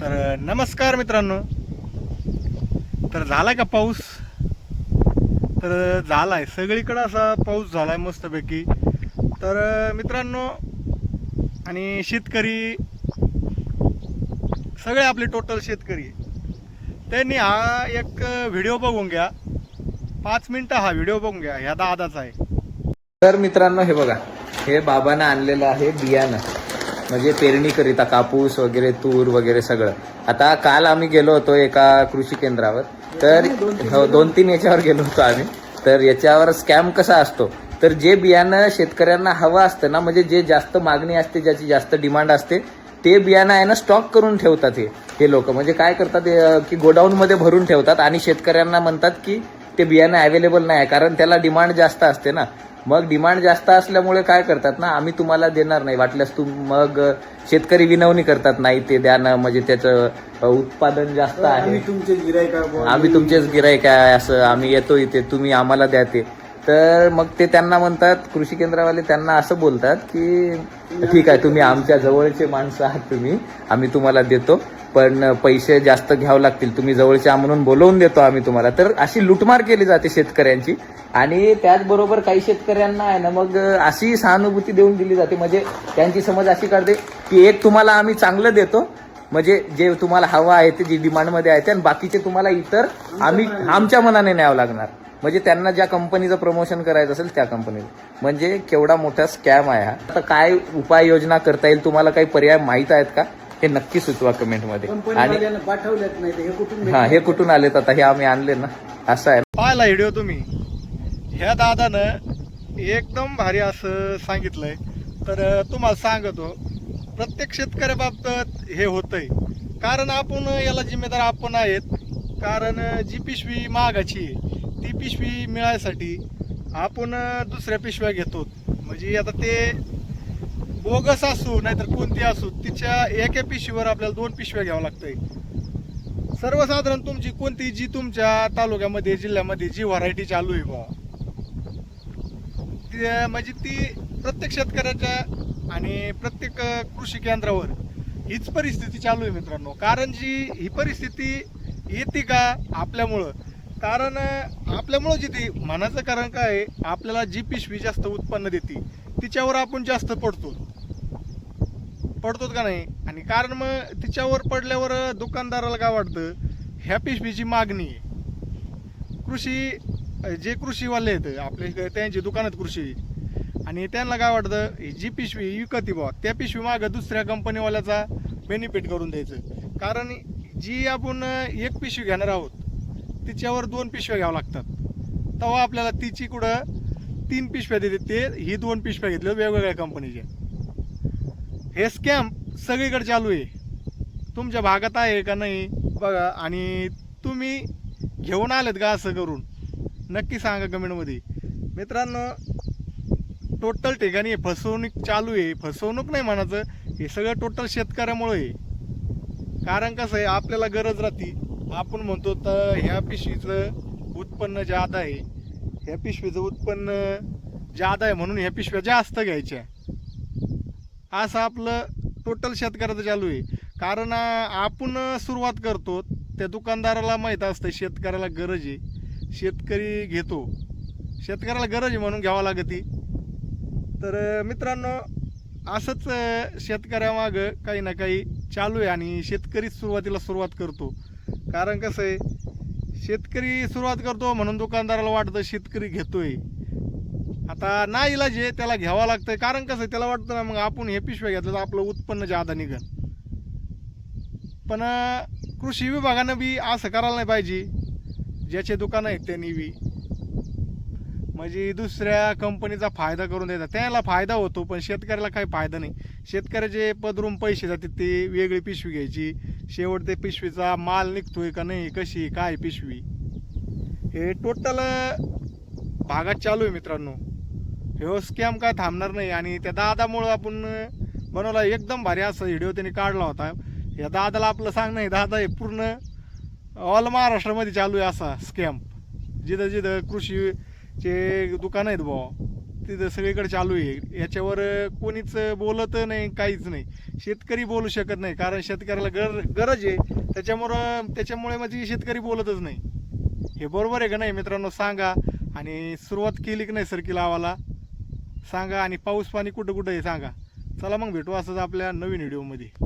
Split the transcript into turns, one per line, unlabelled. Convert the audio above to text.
तर नमस्कार मित्रांनो. तर झाला का पाऊस? तर झाला आहे सगळीकडं असा पाऊस झाला आहे मस्तपैकी. तर मित्रांनो आणि शेतकरी सगळे आपले टोटल शेतकरी. त्यांनी हा एक व्हिडिओ बघून घ्या. पाच मिनटं हा व्हिडिओ बघून घ्या. ह्या दादाचा आहे.
तर मित्रांनो हे बघा. हे बाबानं आणलेलं आहे बियाणं. म्हणजे पेरणीकरिता कापूस वगैरे तूर वगैरे सगळं. आता काल आम्ही गेलो होतो एका कृषी केंद्रावर. तर हो दोन तीन याच्यावर गेलो होतो आम्ही. तर याच्यावर स्कॅम कसा असतो? तर जे बियाणं शेतकऱ्यांना हवं असतं ना म्हणजे जे जास्त मागणी असते ज्याची जास्त डिमांड असते ते बियाणं आहे ना स्टॉक करून ठेवतात हे. हे लोक. म्हणजे काय करतात की गोडाऊनमध्ये भरून ठेवतात आणि शेतकऱ्यांना म्हणतात की ते बियाणं अवेलेबल नाही आहे कारण त्याला डिमांड जास्त असते ना. मग डिमांड जास्त असल्यामुळे काय करतात ना आम्ही तुम्हाला देणार नाही. वाटल्यास तुम मग शेतकरी विनवणी करतात नाही ते द्या ना म्हणजे त्याचं उत्पादन जास्त आहे. आम्ही तुमचेच गिराईक आहे असं आम्ही येतो इथे तुम्ही आम्हाला द्या ते. तर मग ते त्यांना म्हणतात कृषी केंद्रावाले त्यांना असं बोलतात की ठीक आहे तुम्ही आमच्या जवळचे माणसं आहात तुम्ही आम्ही तुम्हाला देतो. पण पैसे जास्त घ्यावं लागतील. तुम्ही जवळच्या म्हणून बोलवून देतो आम्ही तुम्हाला. तर अशी लुटमार केली जाते शेतकऱ्यांची. आणि त्याचबरोबर काही शेतकऱ्यांना आहे ना मग अशी सहानुभूती देऊन दिली जाते. म्हणजे त्यांची समज अशी करते की एक तुम्हाला आम्ही चांगलं देतो. म्हणजे जे तुम्हाला हवं आहे ते जी डिमांडमध्ये आहे ते आणि बाकीचे तुम्हाला इतर आम्ही आमच्या मनाने न्यावं लागणार. म्हणजे त्यांना ज्या कंपनीचं प्रमोशन करायचं असेल त्या कंपनीला म्हणजे केवढा मोठा स्कॅम आहे हा. आता काय उपाययोजना करता येईल तुम्हाला काही पर्याय माहीत आहेत का? हे नक्की सुचवा कमेंटमध्ये. आणि
पाठवलेत नाही हे कुठून
हा हे कुठून आलेत आता? हे आम्ही आणले ना. असं आहे.
पाहिला व्हिडिओ तुम्ही? ह्या दादानं एकदम भारी असं सांगितलंय. तर तुम्हाला सांगतो प्रत्येक शेतकऱ्याबाबत हे होतंय. कारण आपण याला जिम्मेदार आपण आहेत. कारण जी पिशवी महागाची आहे ती पिशवी मिळायसाठी आपण दुसऱ्या पिशव्या घेतो. म्हणजे आता ते बोगस असू नाहीतर कोणती असू तिच्या एका पिशवीवर आपल्याला दोन पिशव्या घ्यावं लागतंय. सर्वसाधारण तुमची कोणती जी तुमच्या तालुक्यामध्ये जिल्ह्यामध्ये जी व्हरायटी चालू आहे बा ती म्हणजे ती प्रत्येक शेतकऱ्याच्या आणि प्रत्येक कृषी केंद्रावर हीच परिस्थिती चालू आहे मित्रांनो. कारण जी ही परिस्थिती येते का आपल्यामुळं? कारण आपल्यामुळं जी ती म्हणायचं कारण काय आहे आपल्याला जी पिशवी जास्त उत्पन्न देते तिच्यावर आपण जास्त पडतो. पडतोच का नाही? आणि कारण मग तिच्यावर पडल्यावर दुकानदाराला काय वाटतं? ह्या पिशवीची मागणी आहे. कृषी जे कृषीवाले आहेत आपले त्यांची दुकानात कृषी. आणि त्यांना काय वाटतं? जी पिशवी विकती बा त्या पिशवी मागं दुसऱ्या कंपनीवाल्याचा बेनिफिट करून द्यायचं. कारण जी आपण एक पिशवी घेणार आहोत तिच्यावर दोन पिशव्या घ्यावं लागतात. तेव्हा आपल्याला तिची कुठं तीन पिशव्या देते ते ही दोन पिशव्या घेतल्या वेगवेगळ्या कंपनीच्या हे स्कॅम सगळीकडे चालू आहे. तुमच्या भागात आहे का नाही बघा. आणि तुम्ही घेऊन आलेत का असं करून? नक्की सांगा कमेंटमध्ये मित्रांनो टोटल ठिकाणी फसवणूक चालू आहे. फसवणूक नाही म्हणायचं हे सगळं टोटल शेतकऱ्यामुळे आहे. कारण कसं आहे आपल्याला गरज राहते. आपण म्हणतो तर ह्या पिशवीचं उत्पन्न जादा आहे ह्या पिशवीचं उत्पन्न जादा आहे म्हणून ह्या पिशव्या जास्त घ्यायच्या. असं आपलं टोटल शेतकऱ्याचं चालू आहे. कारण आपण सुरुवात करतो त्या दुकानदाराला माहीत असतं शेतकऱ्याला गरज आहे. शेतकरी घेतो. शेतकऱ्याला गरज आहे म्हणून घ्यावं लागते तर मित्रांनो असंच शेतकऱ्यामागं काही ना काही चालू आहे आणि शेतकरी सुरुवातीला सुरुवात करतो. कारण कसं आहे शेतकरी सुरुवात करतो म्हणून दुकानदाराला वाटतं शेतकरी घेतोय. आता ना इलाज आहे त्याला घ्यावं लागतं कारण कसं आहे, त्याला वाटतं ना मग आपण हे पिशव्या घेतलं तर आपलं उत्पन्न जादा निघन. पण कृषी विभागानं बी असं करायला नाही पाहिजे. ज्याचे दुकानं आहेत त्यांनी बी. म्हणजे दुसऱ्या कंपनीचा फायदा करून देतात. त्याला फायदा होतो पण शेतकऱ्याला काही फायदा नाही. शेतकऱ्याचे पदरून पैसे जातात ते वेगळी पिशवी घ्यायची. शेवट ते पिशवीचा माल निघतोय का नाही कशी काय पिशवी. हे टोटल भागात चालू आहे मित्रांनो. हो स्कॅम काय थांबणार नाही. आणि त्या दादामुळं आपण बनवला एकदम भारी असा व्हिडिओ त्यांनी काढला होता. या दादाला आपलं सांग नाही दादा हे पूर्ण ऑल महाराष्ट्रामध्ये चालू आहे असा स्कॅम जिथं जिथं कृषीचे दुकान आहेत बुवा तिथं सगळीकडे चालू आहे. याच्यावर कोणीच बोलत नाही काहीच नाही. शेतकरी बोलू शकत नाही कारण शेतकऱ्याला गर गरज आहे. त्याच्यामुळं त्याच्यामुळे म्हणजे शेतकरी बोलतच नाही. हे बरोबर आहे का नाही मित्रांनो? सांगा. आणि सुरुवात केली की नाही सरकी लावाला? सांगा आणि पाऊस पाणी कुठं कुठं आहे सांगा. चला मग भेटू असंच आपल्या नवीन व्हिडिओमध्ये.